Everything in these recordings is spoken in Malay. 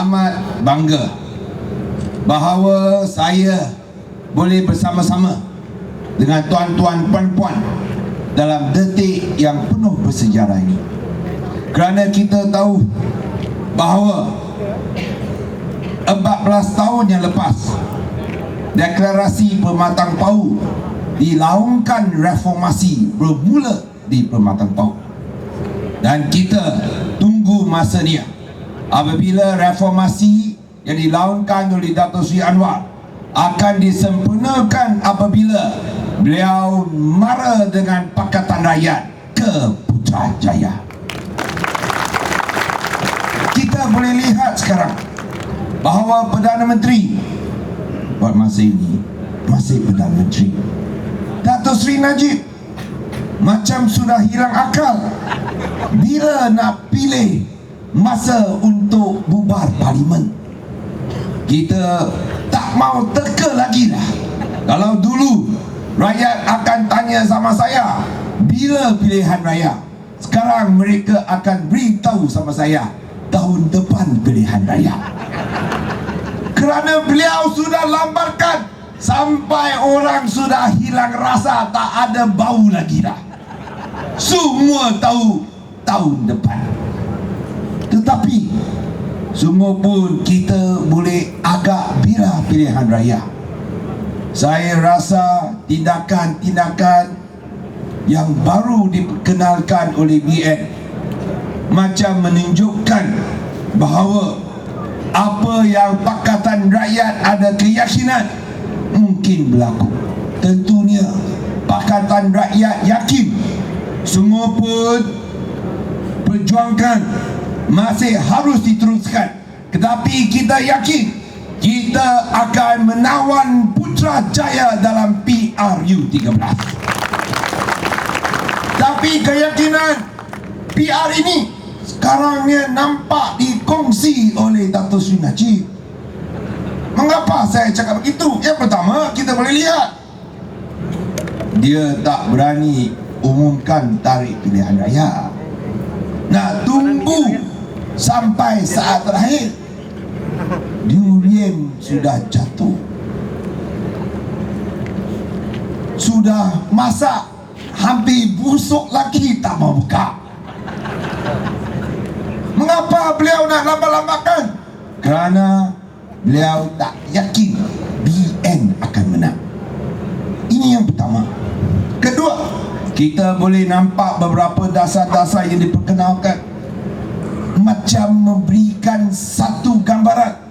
amat bangga bahawa saya boleh bersama-sama dengan tuan-tuan puan-puan dalam detik yang penuh bersejarah ini. Kerana kita tahu bahawa 14 tahun yang lepas deklarasi Pematang Pau dilaungkan reformasi bermula di Pematang Pau. Dan kita tunggu masa ni apabila reformasi yang dilaungkan oleh Dato' Sri Anwar akan disempurnakan apabila beliau mara dengan Pakatan Rakyat ke Putrajaya. Kita boleh lihat sekarang bahawa Perdana Menteri buat masa ini masih Perdana Menteri. Dato' Sri Najib macam sudah hilang akal bila nak pilih masa untuk bubar parlimen. Kita tak mau teka lagi lah. Kalau dulu rakyat akan tanya sama saya bila pilihan raya. Sekarang mereka akan beritahu sama saya tahun depan pilihan raya. Kerana beliau sudah lambatkan sampai orang sudah hilang rasa tak ada bau lagi dah. Semua tahu tahun depan. Tetapi semua pun kita boleh agak bila pilihan raya. Saya rasa tindakan-tindakan yang baru dikenalkan oleh BN macam menunjukkan bahawa apa yang Pakatan Rakyat ada keyakinan mungkin berlaku. Tentunya Pakatan Rakyat yakin semua pun perjuangkan masih harus diteruskan. Tetapi kita yakin kita akan menawan Putrajaya dalam PRU 13 tapi keyakinan PR ini sekarangnya nampak dikongsi oleh Dato' Sri Najib. Mengapa saya cakap begitu? Yang pertama kita boleh lihat. Dia tak berani umumkan tarikh pilihan raya. Nak tunggu sampai saat terakhir durian sudah jatuh. Sudah masak hampir busuk lagi tak mau buka. Mengapa beliau nak lambat-lambatkan? Kerana beliau tak yakin BN akan menang. Ini yang pertama. Kedua kita boleh nampak beberapa dasar-dasar yang diperkenalkan macam memberikan satu gambaran.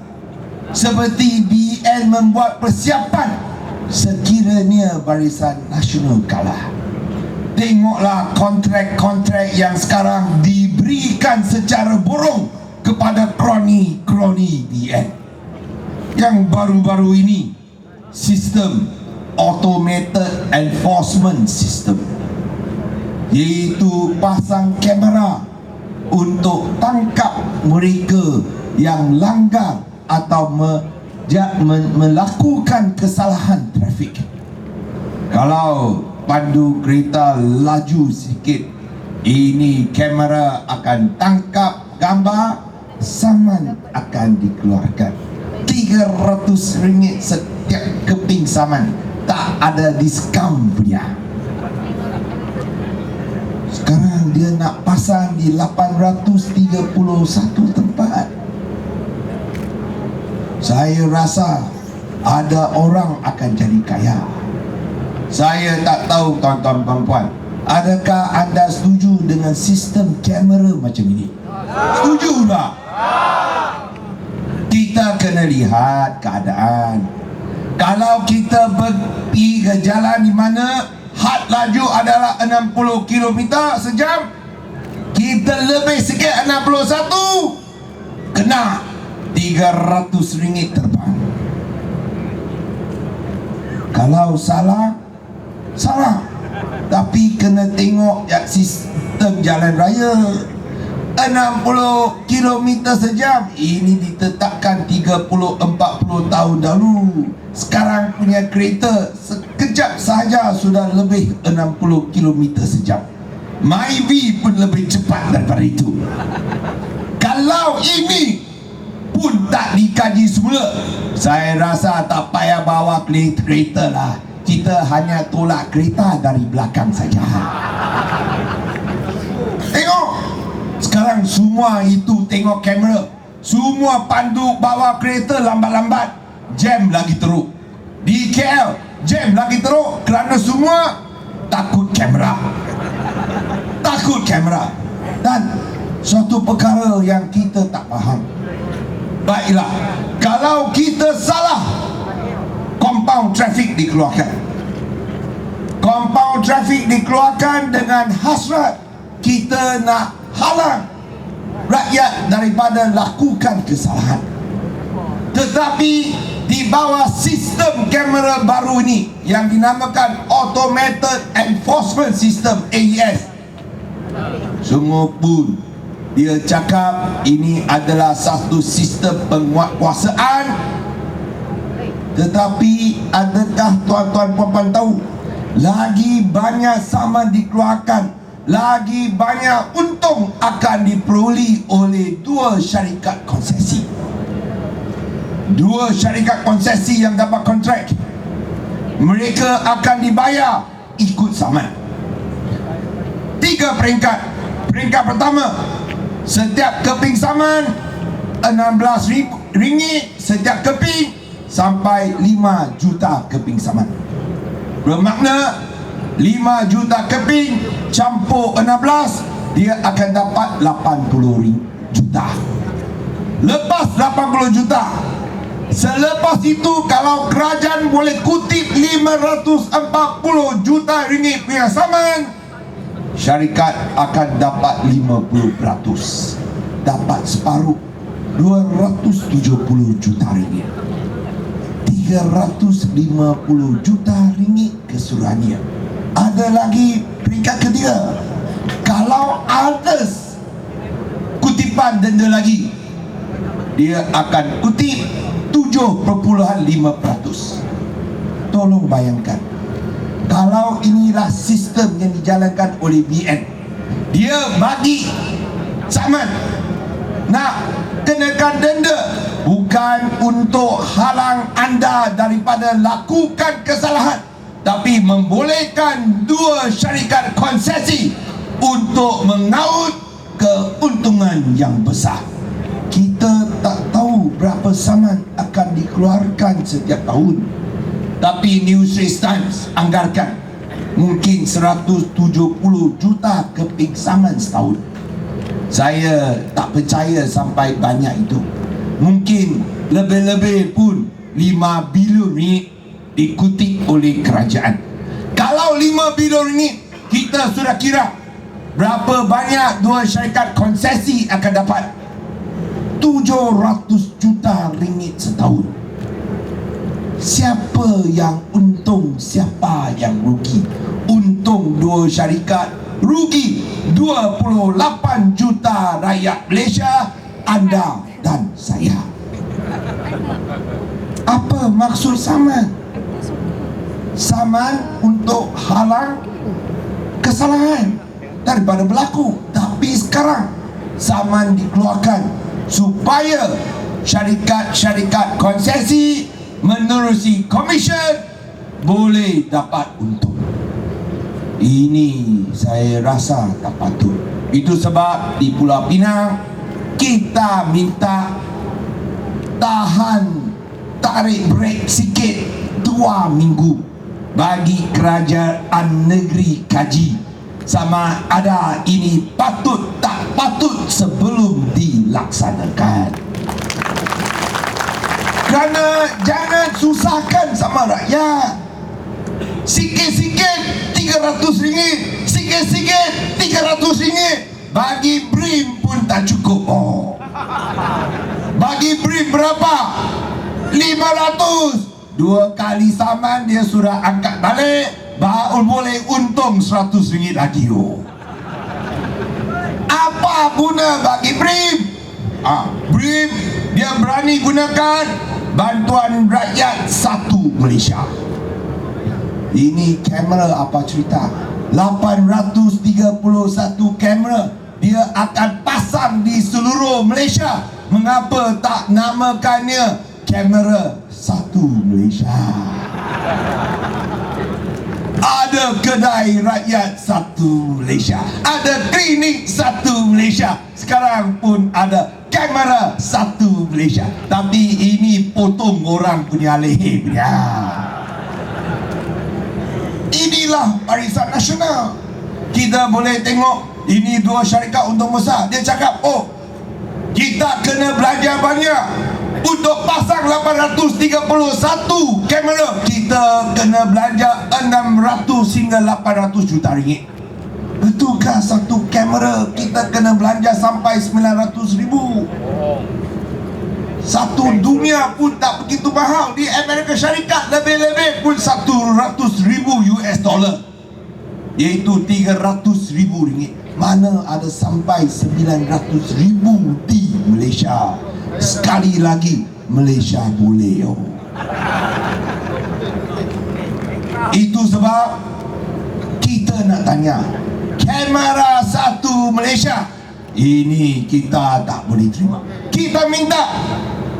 Seperti BN membuat persiapan. Sekiranya barisan nasional kalah. Tengoklah kontrak-kontrak yang sekarang diberikan secara borong kepada kroni-kroni BN yang baru-baru ini sistem automated enforcement system. Iaitu pasang kamera untuk tangkap mereka yang langgar atau me, ja, me, melakukan kesalahan trafik. Kalau pandu kereta laju sikit, ini kamera akan tangkap gambar, saman akan dikeluarkan. RM300 setiap keping saman. Tak ada diskaun punya. Dia nak pasang di 831 tempat Saya rasa ada orang akan jadi kaya Saya tak tahu tuan-tuan puan-puan Adakah anda setuju dengan sistem kamera macam ini? Setuju tak? Kita kena lihat keadaan Kalau kita pergi ke jalan di mana had laju adalah 60 km sejam. Kita lebih sikit 61 kena 300 ringgit terbang. Kalau salah salah. Tapi kena tengok ya, sistem jalan raya 60 km sejam. Ini ditetapkan 30-40 tahun dahulu. Sekarang punya kereta Sekejap sahaja sudah lebih 60 km sejam. Myvi pun lebih cepat daripada itu. Kalau ini pun tak dikaji semula Saya rasa tak payah bawa kereta lah. Kita hanya tolak kereta dari belakang saja Sekarang semua itu tengok kamera. Semua pandu bawa kereta lambat-lambat. Jam lagi teruk. Di KL Jam lagi teruk Kerana semua Takut kamera. Takut kamera. Dan Suatu perkara yang kita tak faham. Baiklah Kalau kita salah Compound traffic dikeluarkan. Compound traffic dikeluarkan dengan hasrat Kita nak halang Rakyat daripada lakukan kesalahan. Tetapi di bawah sistem kamera baru ini Yang dinamakan Automated Enforcement System AES Sungguh pun dia cakap ini adalah satu sistem penguatkuasaan. Tetapi adakah tuan-tuan puan-puan tahu lagi banyak saman dikeluarkan lagi banyak untung akan diperoleh oleh dua syarikat konsesi. Dua syarikat konsesi yang dapat kontrak. Mereka akan dibayar ikut saman tiga peringkat. Peringkat pertama Setiap keping saman 16 ribu ringgit. Setiap keping Sampai 5 juta keping saman. Bermakna 5 juta keping Campur 16 Dia akan dapat 80 ring juta. Lepas 80 juta Selepas itu Kalau kerajaan boleh kutip 540 juta ringgit punya saman syarikat akan dapat 50% dapat separuh 270 juta ringgit. 350 juta ringgit keseluruhannya ada lagi peringkat ketiga. Kalau others kutipan denda lagi dia akan kutip 7.5% tolong bayangkan kalau inilah sistem yang dijalankan oleh BN dia bagi saman nak kenakan denda bukan untuk halang anda daripada lakukan kesalahan tapi membolehkan dua syarikat konsesi untuk mengaut keuntungan yang besar kita tak tahu berapa saman akan dikeluarkan setiap tahun tapi Newsreach Times anggarkan mungkin 170 juta kepingsaman setahun. Saya tak percaya sampai banyak itu. Mungkin lebih-lebih pun 5 bilion ringgit dikutip oleh kerajaan. Kalau 5 bilion ringgit kita sudah kira berapa banyak dua syarikat konsesi akan dapat? 700 juta ringgit setahun. Siapa yang untung siapa yang rugi? Untung dua syarikat rugi 28 juta rakyat Malaysia anda dan saya. Apa maksud saman saman untuk halang kesalahan daripada berlaku tapi sekarang saman dikeluarkan supaya syarikat-syarikat konsesi menerusi komisen boleh dapat untung. Ini saya rasa tak patut. Itu sebab di Pulau Pinang kita minta tahan tarik break sikit dua minggu bagi kerajaan negeri kaji sama ada ini patut tak patut sebelum dilaksanakan. Kerana jangan susahkan sama rakyat Sikit-sikit 300 ringgit Sikit-sikit 300 ringgit Bagi BRIM pun tak cukup oh. Bagi BRIM berapa? 500 Dua kali saman dia sudah angkat balik Baru boleh untung 100 ringgit lagi oh. Apa guna bagi BRIM? Ah, BRIM dia berani gunakan bantuan rakyat satu Malaysia ini kamera apa cerita 831 kamera dia akan pasang di seluruh Malaysia Mengapa tak namakannya kamera satu Malaysia? Ada kedai rakyat satu Malaysia. Ada klinik satu Malaysia. Sekarang pun ada kamera satu Malaysia. Tapi ini potong orang punya leher punya Inilah barisan nasional. Kita boleh tengok Ini dua syarikat untung besar. Dia cakap oh Kita kena belajar banyak untuk pasang 831 kamera kita kena belanja 600 hingga 800 juta ringgit. Betulkah satu kamera kita kena belanja sampai 900 ribu? Satu dunia pun tak begitu mahal. Di Amerika Syarikat lebih-lebih pun 100 ribu US dollar. Iaitu 300 ribu ringgit. Mana ada sampai 900 ribu di Malaysia Sekali lagi Malaysia boleh oh. Itu sebab Kita nak tanya Kamera satu Malaysia Ini kita tak boleh terima Kita minta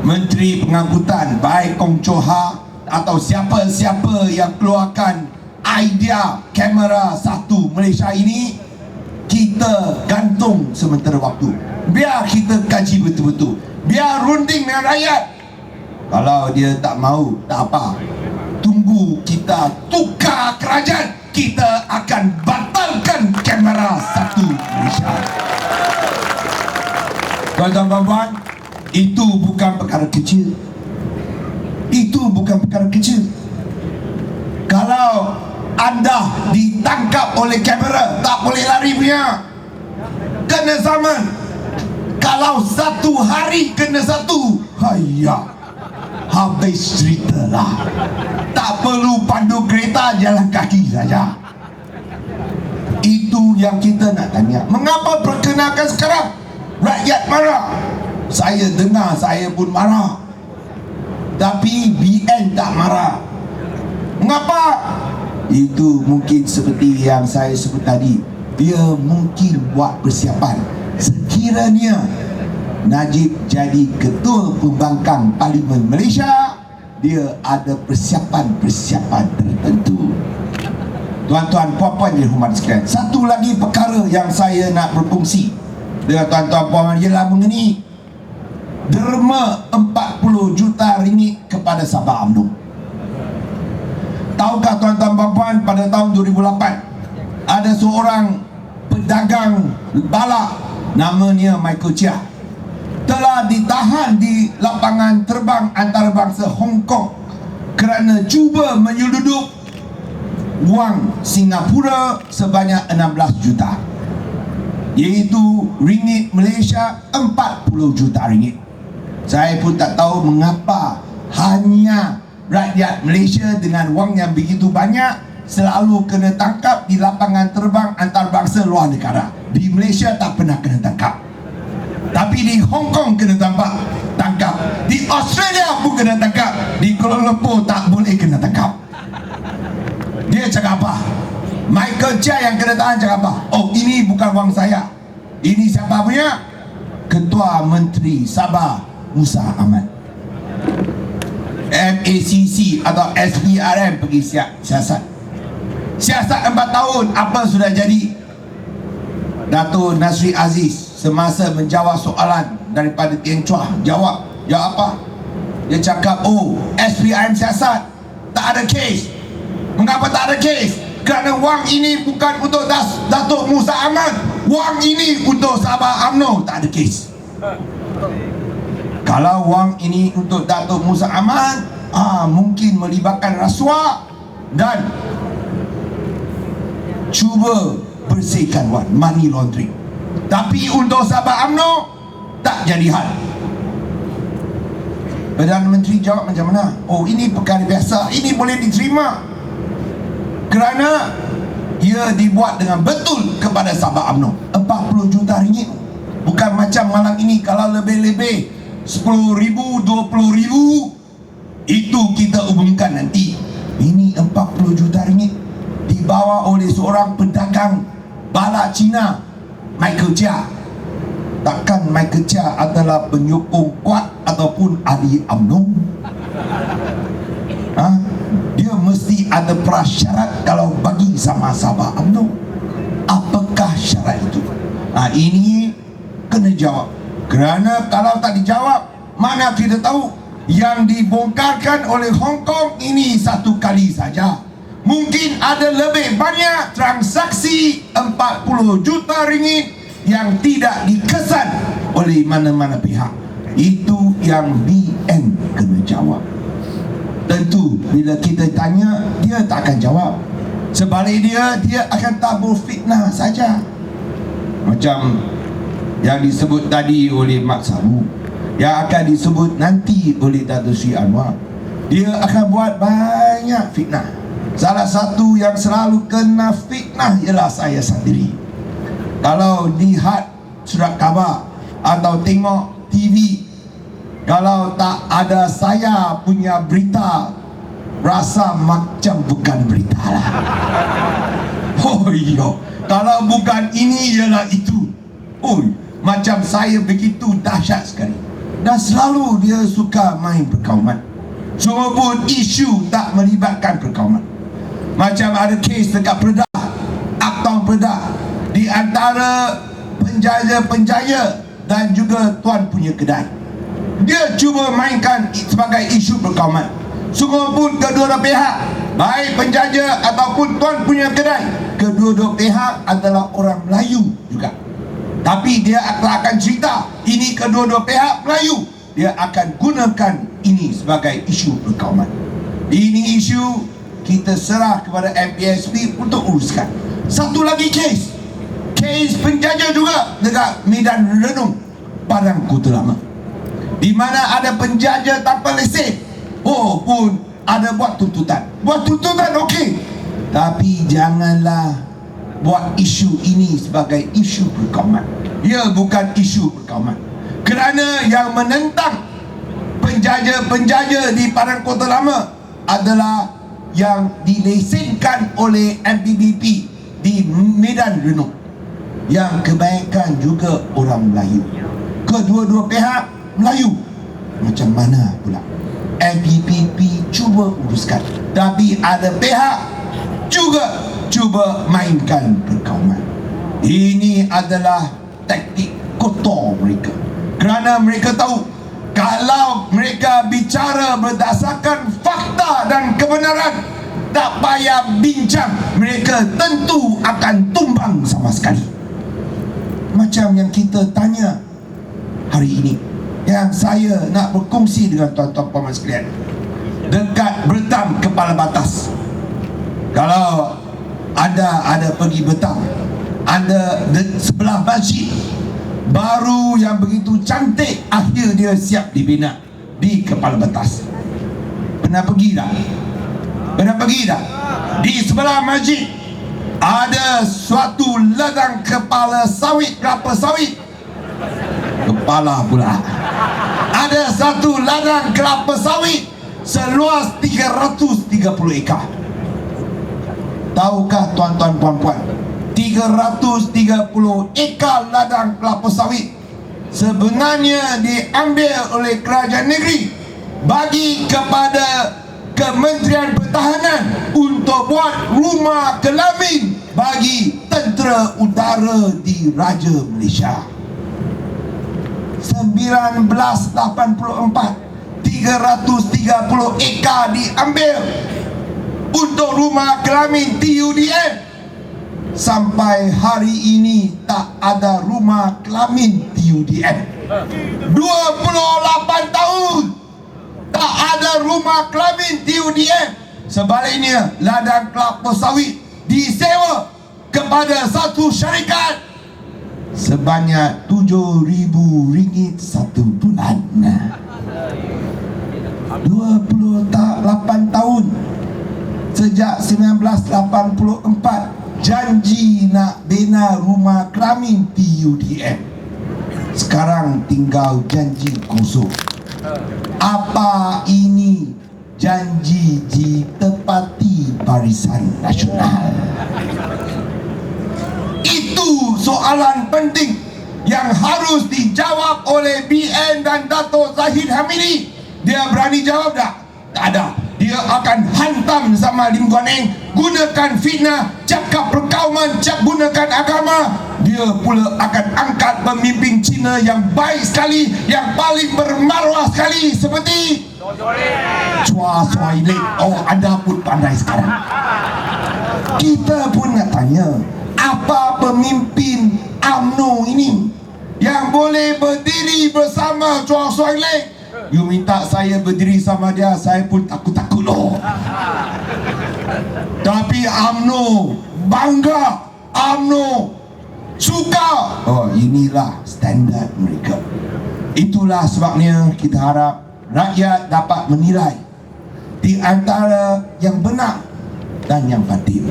Menteri Pengangkutan Baik Kong Choha Atau siapa-siapa yang keluarkan Idea kamera satu Malaysia ini Kita gantung sementara waktu. Biar kita kaji betul-betul. Biar runding dengan rakyat. Kalau dia tak mau Tak apa. Tunggu kita tukar kerajaan. Kita akan batalkan kamera satu Malaysia. Tuan-tuan puan Itu bukan perkara kecil. Itu bukan perkara kecil. Kalau anda ditangkap oleh kamera Tak boleh lari punya. Kena zaman. Kalau satu hari kena satu Hayya. Habis cerita lah. Tak perlu pandu kereta jalan kaki saja. Itu yang kita nak tanya. Mengapa perkenalkan sekarang? Rakyat marah. Saya dengar saya pun marah. Tapi BN tak marah. Mengapa Itu mungkin seperti yang saya sebut tadi. Dia mungkin buat persiapan. Sekiranya Najib jadi ketua pembangkang Parlimen Malaysia dia ada persiapan-persiapan tertentu. Tuan-tuan puan-puan yang hormat sekalian satu lagi perkara yang saya nak berkongsi. Dengan tuan-tuan puan-puan ialah mengenai derma 40 juta ringgit kepada Sabah UMNO tahukah tuan-tuan puan-puan pada tahun 2008 ada seorang pedagang balak namanya Michael Chia. Telah ditahan di lapangan terbang antarabangsa Hong Kong kerana cuba menyelundup wang Singapura sebanyak 16 juta iaitu ringgit Malaysia 40 juta ringgit. Saya pun tak tahu mengapa hanya rakyat Malaysia dengan wang yang begitu banyak selalu kena tangkap di lapangan terbang antarabangsa luar negara. Di Malaysia tak pernah kena tangkap. Tapi di Hong Kong kena tangkap. Tangkap. Di Australia pun kena tangkap. Di Kuala Lumpur tak boleh kena tangkap. Dia cakap apa? Michael Chia yang kena tahan cakap apa? Oh, ini bukan wang saya. Ini siapa punya? Ketua Menteri Sabah Musa Ahmad. MACC atau SPRM pergi siasat. Siasat 4 tahun Apa sudah jadi? Dato' Nasri Aziz Semasa menjawab soalan Daripada Tieng Chua. Jawab Jawab apa? Dia cakap Oh SPRM siasat. Tak ada kes. Mengapa tak ada kes? Kerana wang ini bukan untuk Datuk Musa Ahmad. Wang ini untuk Sabah UMNO. Tak ada kes Kalau wang ini untuk Datuk Musa Ahmad ah, Mungkin melibatkan rasuah Dan cuba bersihkan wan money laundering. Tapi untuk sahabat UMNO tak jadi hal. Perdana Menteri jawab macam mana? Oh ini perkara biasa ini boleh diterima. Kerana ia dibuat dengan betul kepada sahabat UMNO. 40 juta ringgit. Bukan macam malam ini kalau lebih-lebih 10 ribu 20 ribu itu kita umumkan nanti ini 40 juta ringgit dibawa oleh seorang pedagang balak Cina Michael Chia Takkan Michael Chia adalah penyokong kuat ataupun ahli UMNO? Ha? Dia mesti ada prasyarat kalau bagi sama-sama UMNO. Apakah syarat itu? Ha, ini kena jawab. Kerana kalau tak dijawab, mana kita tahu yang dibongkarkan oleh Hong Kong ini satu kali saja. Mungkin ada lebih banyak transaksi 40 juta ringgit yang tidak dikesan oleh mana-mana pihak. Itu yang BN kena jawab. Tentu bila kita tanya dia tak akan jawab. Sebalik dia dia akan tabur fitnah saja. Macam yang disebut tadi oleh Mak Saru yang akan disebut nanti oleh Datuk Sri Anwar dia akan buat banyak fitnah. Salah satu yang selalu kena fitnah ialah saya sendiri. Kalau lihat surat khabar atau tengok TV kalau tak ada saya punya berita rasa macam bukan berita lah. Oh iya. Kalau bukan ini ialah itu. Oh macam saya begitu dahsyat sekali. Dan selalu dia suka main perkauman. Semua pun isu tak melibatkan perkauman. Macam ada kes dekat Perdah Uptown Perdah di antara penjaya-penjaya dan juga tuan punya kedai. Dia cuba mainkan sebagai isu perkauman. Semua pun kedua-dua pihak baik penjajah ataupun tuan punya kedai kedua-dua pihak adalah orang Melayu juga tapi dia akan cerita Ini kedua-dua pihak Melayu. Dia akan gunakan ini sebagai isu perkauman. Ini isu kita serah kepada MPSP untuk uruskan. Satu lagi kes. Kes penjajah juga dekat Medan Renung Padang Kota Lama. Di mana ada penjajah tanpa lesen. Oh pun ada buat tuntutan. Buat tuntutan okey. Tapi janganlah buat isu ini sebagai isu perkauman ia bukan isu perkauman kerana yang menentang penjaja-penjaja di Padang Kota Lama adalah yang dilesenkan oleh MPBP di Medan Renung. Yang kebanyakan juga orang Melayu. Kedua-dua pihak Melayu. Macam mana pula? MPBP cuba uruskan. Tapi ada pihak juga cuba mainkan perkauman. Ini adalah taktik kotor mereka. Kerana mereka tahu kalau mereka bicara berdasarkan fakta dan kebenaran tak payah bincang mereka tentu akan tumbang sama sekali. Macam yang kita tanya hari ini yang saya nak berkongsi dengan tuan-tuan puan sekalian dekat bertam kepala batas kalau anda ada pergi betang anda de, sebelah masjid baru yang begitu cantik akhir dia siap dibina di kepala batas pernah pergi tak? pernah pergi tak? di sebelah masjid ada suatu ladang kepala sawit berapa sawit? kepala pula ada satu ladang kelapa sawit seluas 330 ekar Tahukah tuan-tuan puan-puan? 330 ekar ladang kelapa sawit Sebenarnya diambil oleh kerajaan negeri Bagi kepada Kementerian Pertahanan Untuk buat rumah kelamin Bagi tentera udara di Raja Malaysia. 1984 330 ekar diambil untuk rumah kelamin TUDM sampai hari ini tak ada rumah kelamin TUDM 28 tahun tak ada rumah kelamin TUDM sebaliknya ladang kelapa sawit disewa kepada satu syarikat sebanyak 7,000 ringgit satu bulan. 28 tahun sejak 1984 janji nak bina rumah kelamin PUDM sekarang tinggal janji kosong apa ini janji ditepati barisan nasional itu soalan penting yang harus dijawab oleh BN dan Dato' Zahid Hamidi. Dia berani jawab tak? Tak ada. Dia akan hantam sama Lim Guan Eng. Gunakan fitnah Cakap perkauman Cak gunakan agama. Dia pula akan angkat pemimpin Cina yang baik sekali Yang paling bermaruah sekali. Seperti Chua Suai Lek Oh anda pun pandai sekarang. Kita pun nak tanya Apa pemimpin UMNO ini Yang boleh berdiri bersama Chua Suai Lek You minta saya berdiri sama dia Saya pun takut-takut loh Tapi UMNO Bangga UMNO Suka. Oh inilah standard mereka. Itulah sebabnya kita harap Rakyat dapat menilai Di antara yang benar Dan yang batil.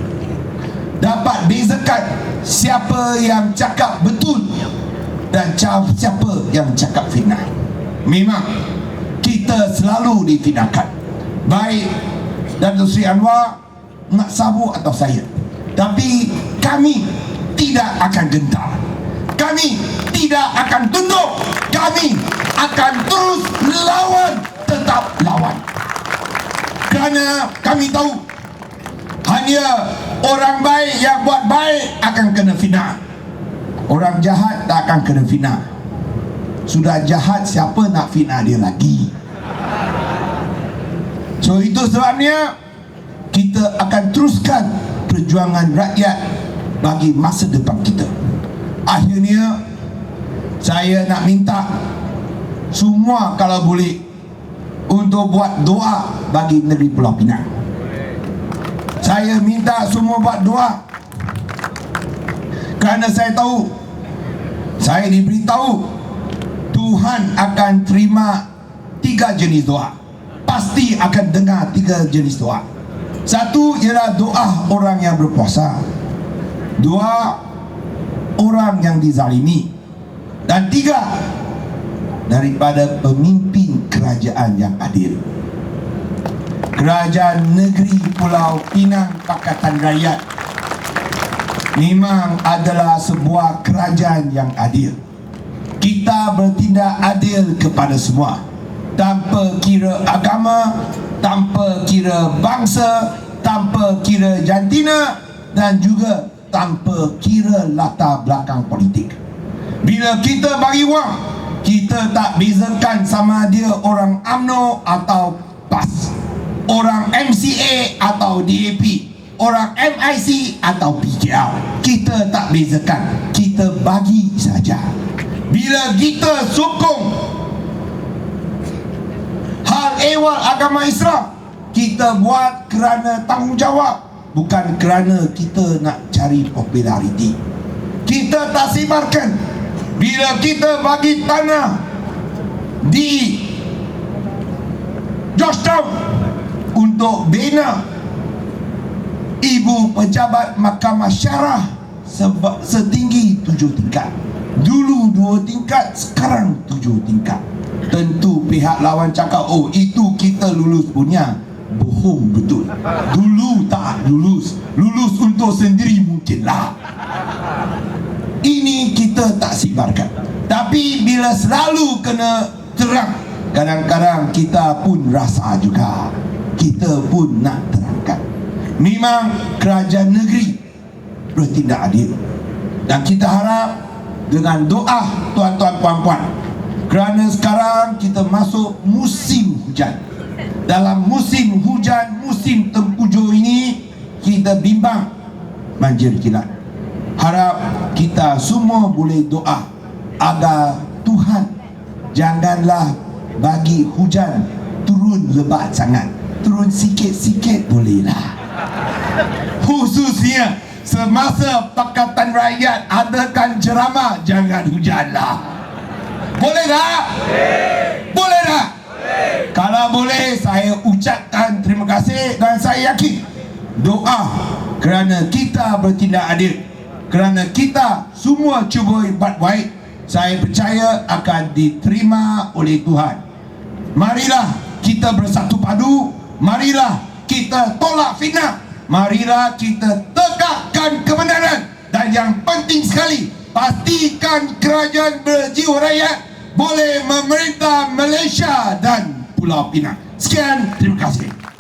Dapat bezakan Siapa yang cakap betul Dan siapa yang cakap fitnah. Memang kita selalu difidahkan baik dan Sri Anwar nak sabu atau saya. Tapi kami tidak akan gentar. Kami tidak akan tunduk. Kami akan terus lawan tetap lawan. Kerana kami tahu hanya orang baik yang buat baik akan kena fitnah. Orang jahat tak akan kena fitnah sudah jahat siapa nak fitnah dia lagi? So itu sebabnya kita akan teruskan perjuangan rakyat bagi masa depan kita. Akhirnya saya nak minta semua kalau boleh untuk buat doa bagi negeri Pulau Pinang. Saya minta semua buat doa kerana saya tahu saya diberitahu Tuhan akan terima tiga jenis doa. Pasti akan dengar tiga jenis doa. Satu ialah doa orang yang berpuasa. Dua orang yang dizalimi. Dan tiga daripada pemimpin kerajaan yang adil. Kerajaan negeri Pulau Pinang Pakatan Rakyat memang adalah sebuah kerajaan yang adil kita bertindak adil kepada semua. Tanpa kira agama tanpa kira bangsa tanpa kira jantina dan juga tanpa kira latar belakang politik. Bila kita bagi wang kita tak bezakan sama dia orang AMNO atau PAS orang MCA atau DAP orang MIC atau PKL kita tak bezakan kita bagi saja bila kita sokong hal ehwal agama Islam kita buat kerana tanggungjawab bukan kerana kita nak cari populariti. Kita tak sibarkan bila kita bagi tanah di Georgetown untuk bina ibu pejabat mahkamah syarah setinggi tujuh tingkat Dulu dua tingkat Sekarang tujuh tingkat. Tentu pihak lawan cakap Oh itu kita lulus punya. Bohong betul. Dulu tak lulus. Lulus untuk sendiri mungkinlah. Ini kita tak sibarkan Tapi bila selalu kena terang Kadang-kadang kita pun rasa juga. Kita pun nak terangkan. Memang kerajaan negeri Bertindak adil. Dan kita harap dengan doa tuan-tuan puan-puan. Kerana sekarang kita masuk musim hujan. Dalam musim hujan musim tempujo ini kita bimbang banjir kilat. Harap kita semua boleh doa agar Tuhan janganlah bagi hujan turun lebat sangat. Turun sikit-sikit bolehlah. Khususnya Semasa Pakatan Rakyat adakan ceramah Jangan hujanlah Boleh tak? Boleh tak? Kalau boleh saya ucapkan terima kasih Dan saya yakin Doa kerana kita bertindak adil Kerana kita semua cuba buat baik Saya percaya akan diterima oleh Tuhan Marilah kita bersatu padu Marilah kita tolak fitnah Marilah kita tegakkan kebenaran Dan yang penting sekali pastikan kerajaan berjiwa rakyat boleh memerintah Malaysia dan Pulau Pinang. Sekian, terima kasih.